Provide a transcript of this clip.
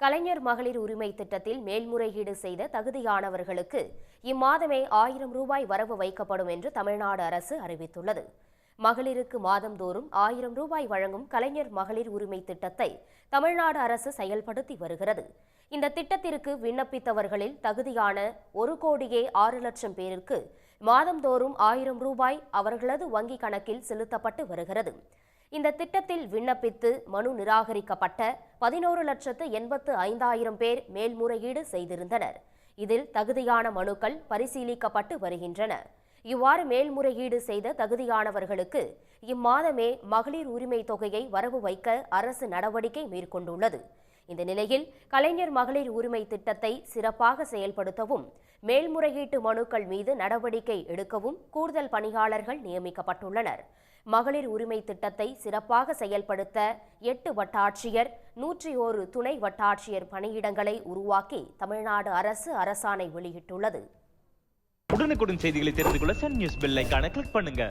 கலைஞர் மகளிர் உரிமை திட்டத்தில் மேல்முறையீடு செய்த தகுதியானவர்களுக்கு இம்மாதமே ஆயிரம் ரூபாய் வரவு வைக்கப்படும் என்று தமிழ்நாடு அரசு அறிவித்துள்ளது. மகளிருக்கு மாதந்தோறும் ஆயிரம் ரூபாய் வழங்கும் கலைஞர் மகளிர் உரிமை திட்டத்தை தமிழ்நாடு அரசு செயல்படுத்தி வருகிறது. இந்த திட்டத்திற்கு விண்ணப்பித்தவர்களில் தகுதியான ஒரு கோடியே ஆறு லட்சம் பேருக்கு மாதந்தோறும் ஆயிரம் ரூபாய் அவர்களது வங்கிக் கணக்கில் செலுத்தப்பட்டு வருகிறது. இந்த திட்டத்தில் விண்ணப்பித்து மனு நிராகரிக்கப்பட்ட பதினோரு லட்சத்து எண்பத்து ஐந்தாயிரம் பேர் மேல்முறையீடு செய்திருந்தனர். இதில் தகுதியான மனுக்கள் பரிசீலிக்கப்பட்டு வருகின்றன. இவ்வாறு மேல்முறையீடு செய்த தகுதியானவர்களுக்கு இம்மாதமே மகளிர் உரிமை தொகையை வரவு வைக்க அரசு நடவடிக்கை மேற்கொண்டுள்ளது. இந்த நிலையில் கலைஞர் மகளிர் உரிமை திட்டத்தை சிறப்பாக செயல்படுத்தவும் மேல்முறையீட்டு மனுக்கள் மீது நடவடிக்கை எடுக்கவும் கூடுதல் பணியாளர்கள் நியமிக்கப்பட்டுள்ளனர். மகளிர் உரிமை திட்டத்தை சிறப்பாக செயல்படுத்த எட்டு வட்டாட்சியர் நூற்றி ஓரு துணை வட்டாட்சியர் பணியிடங்களை உருவாக்கி தமிழ்நாடு அரசு அரசாணை வெளியிட்டுள்ளது. உடனுக்குடன் செய்திகளை தெரிந்து கொள்ள சன் நியூஸ் பெல் கிளிக் பண்ணுங்க.